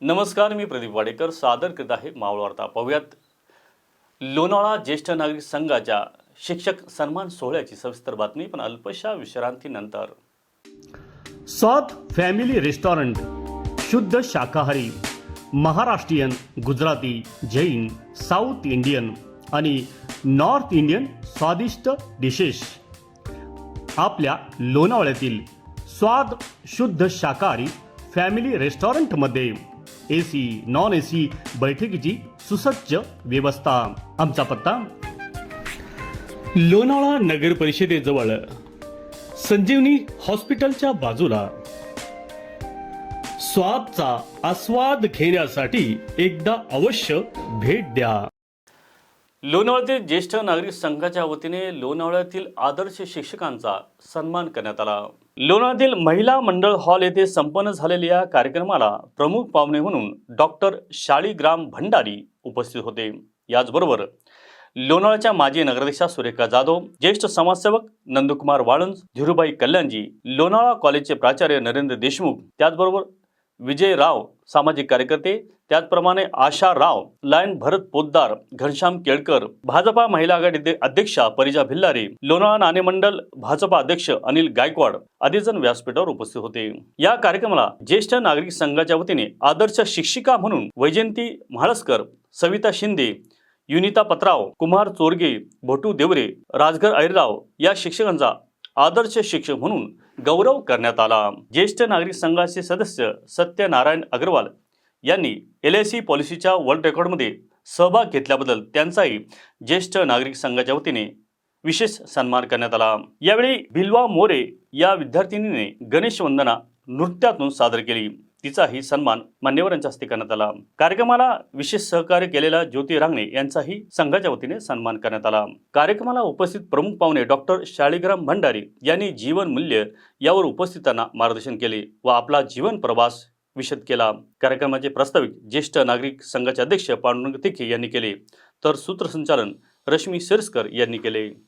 नमस्कार मी प्रदीप वाडेकर. सादर करीत आहे मावळ वार्ता. पाहूयात. लोणावळा ज्येष्ठ नागरिक संघाच्या शिक्षक सन्मान सोहळ्याची सविस्तर बातमी पण अल्पशा विश्रांतीनंतर. स्वाद फॅमिली रेस्टॉरंट शुद्ध शाकाहारी महाराष्ट्रीयन गुजराती जैन साऊथ इंडियन आणि नॉर्थ इंडियन स्वादिष्ट डिशेस आपल्या लोणावळ्यातील स्वाद शुद्ध शाकाहारी फॅमिली रेस्टॉरंटमध्ये. A C non A C बैठकीची सुसज्ज व्यवस्था. आमचा पत्ता? लोणावळा नगर परिषदेजवळ. संजीवनी हॉस्पिटलच्या बाजूला. स्वादचा आस्वाद घेण्यासाठी एकदा अवश्य भेट द्या. लोणावळ्यातील ज्येष्ठ नागरिक संघाच्या वतीने लोणावळ्यातील आदर्श शिक्षकांचा सन्मान करण्यात आला. लोणावळ्यातील महिला मंडळ हॉल येथे संपन्न झालेल्या या कार्यक्रमाला प्रमुख पाहुणे म्हणून डॉक्टर शाळीग्राम भंडारी उपस्थित होते. याचबरोबर लोणावळ्याच्या माजी नगराध्यक्षा सुरेखा जाधव ज्येष्ठ समाजसेवक नंदकुमार वाळुंज धीरुभाई कल्याणजी लोणावळा कॉलेजचे प्राचार्य नरेंद्र देशमुख त्याचबरोबर विजय राव सामाजिक कार्यकर्ते त्याचप्रमाणे आशा राव लायन भरत पोद्दार घनश्याम केळकर भाजपा महिला आघाडी अध्यक्षा परिजा भिल्लारे लोणावळा नाणे मंडल भाजपा अध्यक्ष अनिल गायकवाड आदीजण व्यासपीठावर उपस्थित होते. या कार्यक्रमाला ज्येष्ठ नागरिक संघाच्या वतीने आदर्श शिक्षिका म्हणून वैजयंती म्हाळसकर सविता शिंदे युनिता पत्राव कुमार चोरगे भोटू देवरे राजघर ऐरराव या शिक्षकांचा आदर्श शिक्षक म्हणून गौरव करण्यात आला. ज्येष्ठ नागरिक संघाचे सदस्य सत्यनारायण अग्रवाल यांनी एल आय सी पॉलिसीच्या वर्ल्ड रेकॉर्डमध्ये सहभाग घेतल्याबद्दल त्यांचाही ज्येष्ठ नागरिक संघाच्या वतीने विशेष सन्मान करण्यात आला. यावेळी भिल्वा मोरे या विद्यार्थिनीने गणेश वंदना नृत्यातून सादर केली. तिचाही सन्मान मान्यवरांच्या हस्ते करण्यात आला. कार्यक्रमाला विशेष सहकार्य केलेला ज्योती रांगणे यांचाही संघाच्या वतीने सन्मान करण्यात आला. कार्यक्रमाला उपस्थित प्रमुख पाहुणे डॉक्टर शाळीग्राम भंडारी यांनी जीवन मूल्य यावर उपस्थितांना मार्गदर्शन केले व आपला जीवन प्रवास विशद केला. कार्यक्रमाचे प्रास्ताविक ज्येष्ठ नागरिक संघाचे अध्यक्ष पांडुरंग तिखे यांनी केले. तर सूत्रसंचालन रश्मी सिरस्कर यांनी केले.